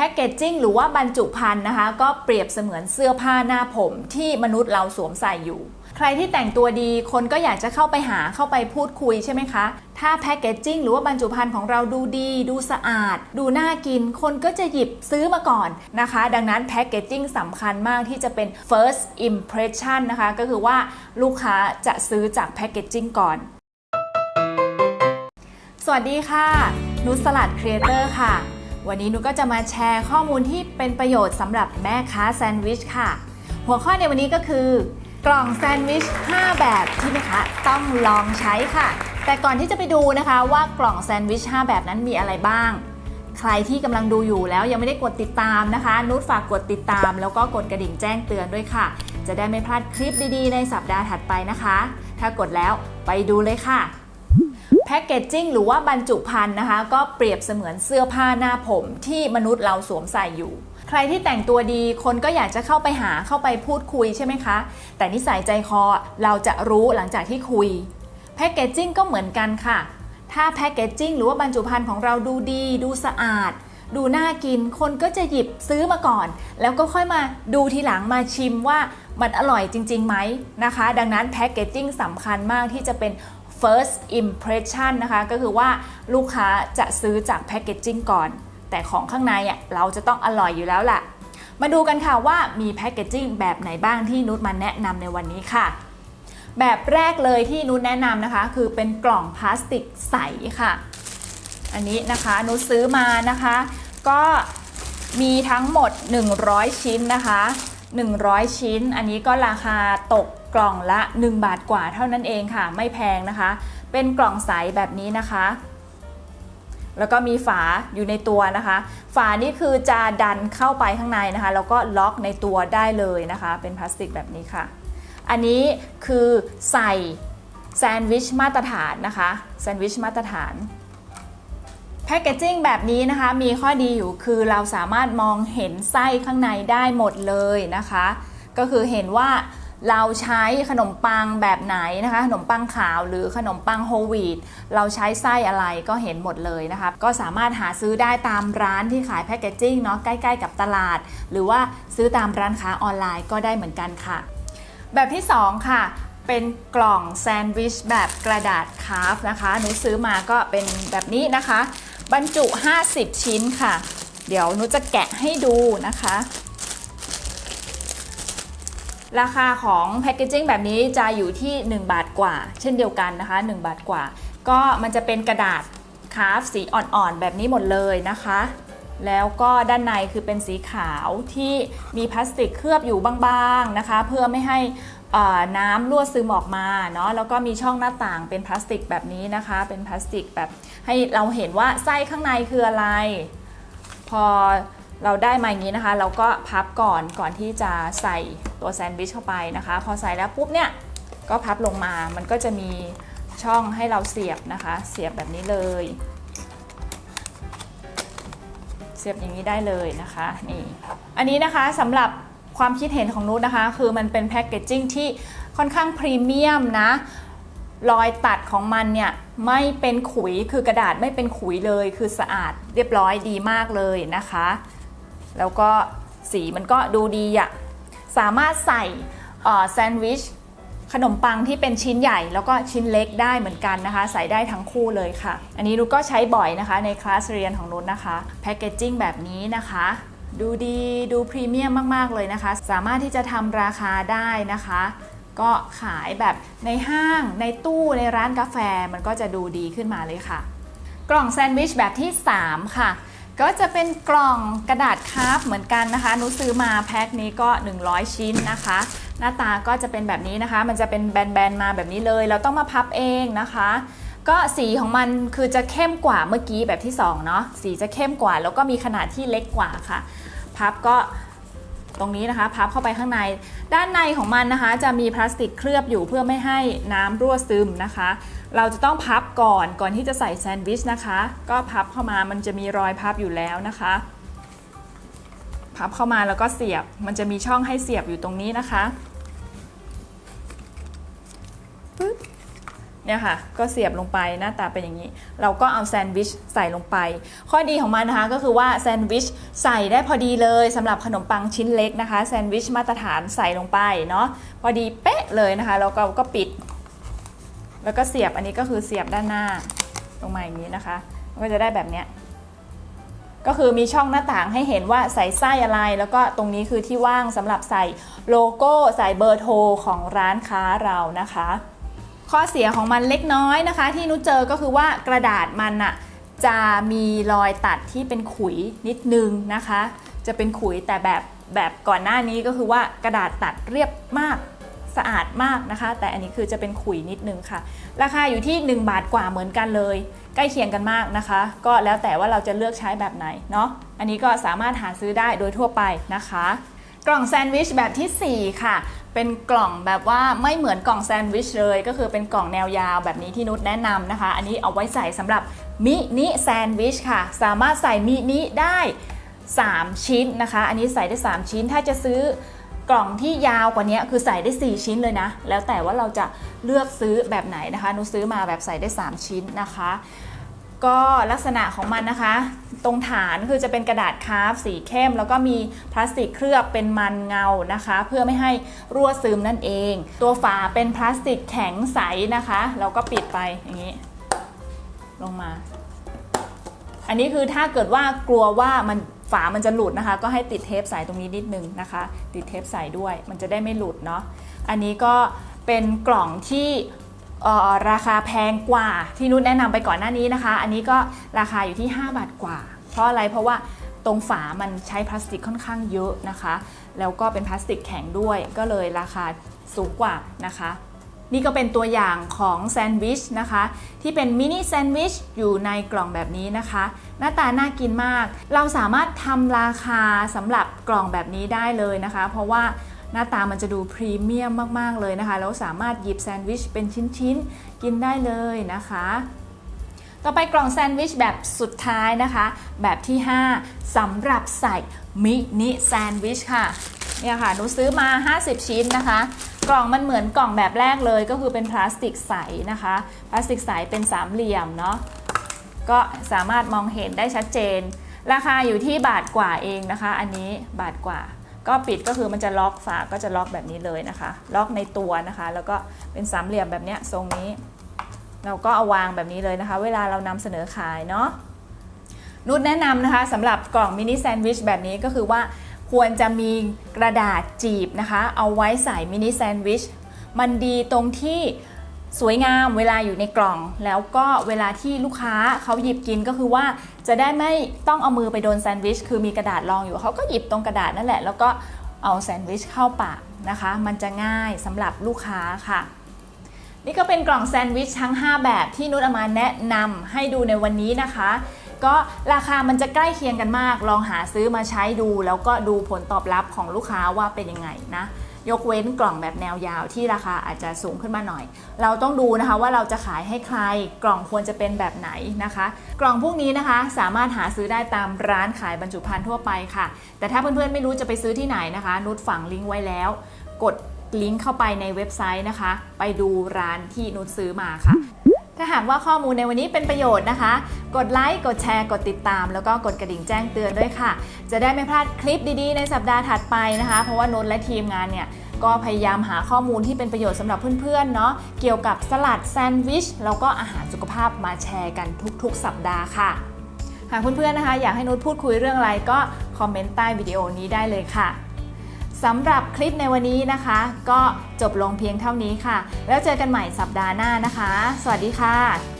พ็กเกจจิ้งหรือว่าบรรจุภัณฑ์นะคะ ก็เปรียบเสมือนเสื้อผ้าหน้าผมที่มนุษย์เราสวมใส่อยู่ ใครที่แต่งตัวดีคนก็อยากจะเข้าไปหาเข้าไปพูดคุยใช่ไหมคะ ถ้าแพ็กเกจจิ้งหรือว่าบรรจุภัณฑ์ของเราดูดี ดูสะอาด ดูน่ากิน คนก็จะหยิบซื้อมาก่อนนะคะ ดังนั้นแพ็กเกจจิ้งสำคัญมากที่จะเป็น first impression นะคะ ก็คือว่าลูกค้าจะซื้อจากแพ็กเกจจิ้งก่อนสวัสดีค่ะ นุสลัดครีเอเตอร์ค่ะ วันนี้นุก็จะมาแชร์ข้อมูลที่เป็นประโยชน์สำหรับแม่ค้าแซนด์วิชค่ะ หัวข้อในวันนี้ก็คือ กล่องแซนด์วิช 5 แบบที่แม่ค้าต้องลองใช้ค่ะ แต่ก่อนที่จะไปดูนะคะว่ากล่องแซนด์วิช 5 แบบนั้นมีอะไรบ้าง ใครที่กำลังดูอยู่แล้วยังไม่ได้กดติดตามนะคะ นุชฝากกดติดตาม แล้วก็กดกระดิ่งแจ้งเตือนด้วยค่ะ จะได้ไม่พลาดคลิปดีๆ ในสัปดาห์ถัดไปนะคะ ถ้ากดแล้วไปดูเลยค่ะ พ็กเกจจิ้งหรือว่าบรรจุภัณฑ์นะคะ ก็เปรียบเสมือนเสื้อผ้าหน้าผมที่มนุษย์เราสวมใส่อยู่ ใครที่แต่งตัวดีคนก็อยากจะเข้าไปหาเข้าไปพูดคุยใช่ไหมคะ แต่นิสัยใจคอเราจะรู้หลังจากที่คุยแพ็กเกจจิ้งก็เหมือนกันค่ะ ถ้าแพ็กเกจจิ้งหรือว่าบรรจุภัณฑ์ของเราดูดี ดูสะอาด ดูน่ากิน คนก็จะหยิบซื้อมาก่อน แล้วก็ค่อยมาดูทีหลังมาชิมว่ามันอร่อยจริงๆไหมนะคะ ดังนั้นแพ็กเกจจิ้งสำคัญมากที่จะเป็น first impression นะคะก็คือว่าลูกค้าจะซื้อจากแพ็กเกจจิ้งก่อน แต่ของข้างในอะเราจะต้องอร่อยอยู่แล้วล่ะ มาดูกันค่ะว่ามีแพ็กเกจจิ้งแบบไหนบ้างที่นุชมาแนะนำในวันนี้ค่ะ แบบแรกเลยที่นุชแนะนำนะคะ คือเป็นกล่องพลาสติกใสค่ะ อันนี้นะคะนุชซื้อมานะคะ ก็มีทั้งหมด 100 ชิ้นนะคะ 100 ชิ้น อันนี้ก็ราคาตก กล่องละ 1 บาทกว่าเท่านั้นเองค่ะ ไม่แพงนะคะ เป็นกล่องใสแบบนี้นะคะ แล้วก็มีฝาอยู่ในตัวนะคะ ฝานี่คือจะดันเข้าไปข้างในนะคะ แล้วก็ล็อกในตัวได้เลยนะคะ เป็นพลาสติกแบบนี้ค่ะ อันนี้คือใส่แซนด์วิชมาตรฐานนะคะแซนด์วิชมาตรฐานแพคเกจจิ้งแบบนี้นะคะมีข้อดีอยู่คือเราสามารถมองเห็นไส้ข้างในได้หมดเลยนะคะ ก็คือเห็นว่า เราใช้ขนมปังแบบไหนนะคะ ขนมปังขาวหรือขนมปังโฮลวีตเราใช้ไส้อะไรก็เห็นหมดเลยนะคะก็สามารถหาซื้อได้ตามร้านที่ขายแพคเกจจิ้งเนาะใกล้ๆกับตลาด หรือว่าซื้อตามร้านค้าออนไลน์ก็ได้เหมือนกันค่ะ แบบที่ 2 ค่ะเป็นกล่องแซนด์วิชแบบกระดาษคาร์ฟนะคะหนูซื้อมาก็เป็นแบบนี้นะคะ บรรจุ 50 ชิ้นค่ะ เดี๋ยวหนูจะแกะให้ดูนะคะ ราคาของแพคเกจิ้งแบบนี้จะอยู่ที่ 1 บาทกว่า เช่นเดียวกันนะคะ 1 บาทกว่า ก็มันจะเป็นกระดาษคราฟสีอ่อนๆ แบบนี้หมดเลยนะคะ แล้วก็ด้านในคือเป็นสีขาวที่มีพลาสติกเคลือบอยู่บางๆนะคะ เพื่อไม่ให้น้ำรั่วซึมออกมาเนาะแล้วก็มีช่องหน้าต่างเป็นพลาสติกแบบนี้นะคะ เป็นพลาสติกแบบให้เราเห็นว่าไส้ข้างในคืออะไร พอ เราได้มาอย่างนี้นะคะ เราก็พับก่อนก่อนที่จะใส่ตัวแซนด์วิชเข้าไปนะคะ พอใส่แล้วปุ๊บเนี่ยก็พับลงมา มันก็จะมีช่องให้เราเสียบนะคะ เสียบแบบนี้เลย เสียบอย่างนี้ได้เลยนะคะนี่อันนี้นะคะสำหรับความคิดเห็นของนุชนะคะ คือมันเป็นแพคเกจจิ้งที่ค่อนข้างพรีเมียมนะรอยตัดของมันเนี่ยไม่เป็นขุยคือกระดาษไม่เป็นขุยเลย คือสะอาดเรียบร้อยดีมากเลยนะคะ แล้วก็สีมันก็ดูดีอะสามารถใส่แซนด์วิชขนมปังที่เป็นชิ้นใหญ่แล้วก็ชิ้นเล็กได้เหมือนกันนะคะ ใส่ได้ทั้งคู่เลยค่ะ อันนี้นุชก็ใช้บ่อยนะคะในคลาสเรียนของนุชนะคะแพคเกจจิ้งแบบนี้นะคะ ดูดีดูพรีเมียมมาก ๆ เลยนะคะ สามารถที่จะทำราคาได้นะคะ ก็ขายแบบในห้างในตู้ในร้านกาแฟมันก็จะดูดีขึ้นมาเลยค่ะ กล่องแซนด์วิชแบบที่ 3 ค่ะ ก็จะเป็นกล่องกระดาษคาร์ฟเหมือนกันนะคะหนูซื้อมาแพ็คนี้ก็ 100 ชิ้นนะคะ หน้าตาก็จะเป็นแบบนี้นะคะ มันจะเป็นแบนๆมาแบบนี้เลย เราต้องมาพับเองนะคะ ก็สีของมันคือจะเข้มกว่าเมื่อกี้แบบที่2เนาะสีจะเข้มกว่า แล้วก็มีขนาดที่เล็กกว่าค่ะ พับก็ ตรงนี้นะคะ พับเข้าไปข้างใน ด้านในของมันนะคะ จะมีพลาสติกเคลือบอยู่เพื่อไม่ให้น้ำรั่วซึมนะคะ เราจะต้องพับก่อนก่อนที่จะใส่แซนด์วิชนะคะ ก็พับเข้ามามันจะมีรอยพับอยู่แล้วนะคะ พับเข้ามาแล้วก็เสียบ มันจะมีช่องให้เสียบอยู่ตรงนี้นะคะปึ๊บ เนี่ยค่ะก็เสียบลงไปหน้าตาเป็นอย่างนี้ เราก็เอาแซนด์วิชใส่ลงไป ข้อดีของมันนะคะก็คือว่าแซนด์วิชใส่ได้พอดีเลยสำหรับขนมปังชิ้นเล็กนะคะแซนด์วิชมาตรฐานใส่ลงไปเนาะพอดีเป๊ะเลยนะคะแล้วก็ก็ปิด แล้วก็เสียบอันนี้ก็คือเสียบด้านหน้าลงมาอย่างนี้นะคะก็จะได้แบบเนี้ยก็คือมีช่องหน้าต่างให้เห็นว่าใส่ไส้อะไร แล้วก็ตรงนี้คือที่ว่างสำหรับใส่โลโก้ใส่เบอร์โทรของร้านค้าเรานะคะ ข้อเสียของมันเล็กน้อยนะคะ ที่นุชเจอก็คือว่ากระดาษมันอะจะมีรอยตัดที่เป็นขุยนิดนึงนะคะ จะเป็นขุยแต่แบบแบบก่อนหน้านี้ก็คือว่ากระดาษตัดเรียบมากสะอาดมากนะคะ แต่อันนี้คือจะเป็นขุยนิดนึงค่ะ ราคาอยู่ที่ 1 บาทกว่าเหมือนกันเลย ใกล้เคียงกันมากนะคะ ก็แล้วแต่ว่าเราจะเลือกใช้แบบไหนเนาะอันนี้ก็สามารถหาซื้อได้โดยทั่วไปนะคะ กล่องแซนด์วิชแบบทีสี่4 ค่ะ เป็นกล่องแบบว่าไม่เหมือนกล่องแซนด์วิชเลย ก็คือเป็นกล่องแนวยาวแบบนี้ที่นุชแนะนำนะคะ อันนี้เอาไว้ใส่สำหรับมินิแซนด์วิชค่ะ สามารถใส่มินิได้ 3 ชิ้นนะคะ อันนี้ใส่ได้ 3 ชิ้นถ้าจะซื้อกล่องที่ยาวกว่านี้คือใส่ได้ 4 ชิ้นเลยนะ แล้วแต่ว่าเราจะเลือกซื้อแบบไหนนะคะ นุซื้อมาแบบใส่ได้ 3 ชิ้นนะคะ ก็ลักษณะของมันนะคะ ตรงฐานคือจะเป็นกระดาษคราฟสีเข้ม แล้วก็มีพลาสติกเคลือบเป็นมันเงานะคะ เพื่อไม่ให้รั่วซึมนั่นเอง ตัวฝาเป็นพลาสติกแข็งใสนะคะเราก็ปิดไปอย่างนี้ ลงมา อันนี้คือถ้าเกิดว่ากลัวว่ามันฝามันจะหลุดนะคะ ก็ให้ติดเทปใสตรงนี้นิดนึงนะคะ ติดเทปใสด้วย มันจะได้ไม่หลุดเนาะอันนี้ก็เป็นกล่องที่ ราคาแพงกว่าที่นุชแนะนำไปก่อนหน้านี้นะคะ อันนี้ก็ราคาอยู่ที่ 5 บาทกว่า เพราะอะไรเพราะว่าตรงฝามันใช้พลาสติกค่อนข้างเยอะนะคะ แล้วก็เป็นพลาสติกแข็งด้วย ก็เลยราคาสูงกว่านะคะ นี่ก็เป็นตัวอย่างของแซนด์วิชนะคะ ที่เป็นมินิแซนด์วิชอยู่ในกล่องแบบนี้นะคะ หน้าตาน่ากินมาก เราสามารถทำราคาสำหรับกล่องแบบนี้ได้เลยนะคะ เพราะว่า หน้าตามันจะดูพรีเมียมมากๆเลยนะคะ แล้วสามารถหยิบแซนด์วิชเป็นชิ้นๆ กินได้เลยนะคะ ต่อไปกล่องแซนด์วิชแบบสุดท้ายนะคะ แบบที่ 5สำหรับใส่มินิแซนด์วิชค่ะเนี่ยค่ะหนูซื้อมา 50 ชิ้นนะคะ กล่องมันเหมือนกล่องแบบแรกเลยก็คือเป็นพลาสติกใสนะคะ พลาสติกใสเป็นสามเหลี่ยมเนาะก็สามารถมองเห็นได้ชัดเจน ราคาอยู่ที่บาทกว่าเองนะคะ อันนี้บาทกว่า ก็ปิดก็คือมันจะล็อกฝาก็จะล็อกแบบนี้เลยนะคะ ล็อกในตัวนะคะ แล้วก็เป็นสามเหลี่ยมแบบเนี้ยทรงนี้ เราก็เอาวางแบบนี้เลยนะคะ เวลาเรานำเสนอขายเนาะนุชแนะนำนะคะสำหรับกล่องมินิแซนด์วิชแบบนี้ก็คือว่าควรจะมีกระดาษจีบนะคะ เอาไว้ใส่มินิแซนด์วิชมันดีตรงที่ สวยงามเวลาอยู่ในกล่อง แล้วก็เวลาที่ลูกค้าเขาหยิบกินก็คือว่าจะได้ไม่ต้องเอามือไปโดนแซนด์วิชคือมีกระดาษรองอยู่เขาก็หยิบตรงกระดาษนั่นแหละ แล้วก็เอาแซนด์วิชเข้าปากนะคะ มันจะง่ายสำหรับลูกค้าค่ะ นี่ก็เป็นกล่องแซนด์วิชทั้ง 5 แบบที่นุชเอามาแนะนำให้ดูในวันนี้นะคะ ก็ราคามันจะใกล้เคียงกันมาก ลองหาซื้อมาใช้ดู แล้วก็ดูผลตอบรับของลูกค้าว่าเป็นยังไงนะ ยกเว้นกล่องแบบแนวยาวที่ราคาอาจจะสูงขึ้นมาหน่อย เราต้องดูนะคะว่าเราจะขายให้ใครกล่องควรจะเป็นแบบไหนนะคะ กล่องพวกนี้นะคะสามารถหาซื้อได้ตามร้านขายบรรจุภัณฑ์ทั่วไปค่ะ แต่ถ้าเพื่อนๆไม่รู้จะไปซื้อที่ไหนนะคะ นุชฝังลิงก์ไว้แล้ว กดลิงก์เข้าไปในเว็บไซต์นะคะ ไปดูร้านที่นุชซื้อมาค่ะ ถ้าหากว่าข้อมูลในวันนี้เป็นประโยชน์นะคะ กดไลค์กดแชร์ กดติดตาม แล้วก็กดกระดิ่งแจ้งเตือนด้วยค่ะ จะได้ไม่พลาดคลิปดีๆ ในสัปดาห์ถัดไปนะคะ เพราะว่านุชและทีมงานเนี่ยก็พยายามหาข้อมูลที่เป็นประโยชน์สำหรับเพื่อนๆเนาะเกี่ยวกับสลัดแซนด์วิชแล้วก็อาหารสุขภาพมาแชร์กันทุกๆ สัปดาห์ค่ะหากเพื่อนๆนะคะ อยากให้นุชพูดคุยเรื่องอะไรก็คอมเมนต์ใต้วิดีโอนี้ได้เลยค่ะ สำหรับคลิปในวันนี้นะคะ ก็จบลงเพียงเท่านี้ค่ะ แล้วเจอกันใหม่สัปดาห์หน้านะคะ สวัสดีค่ะ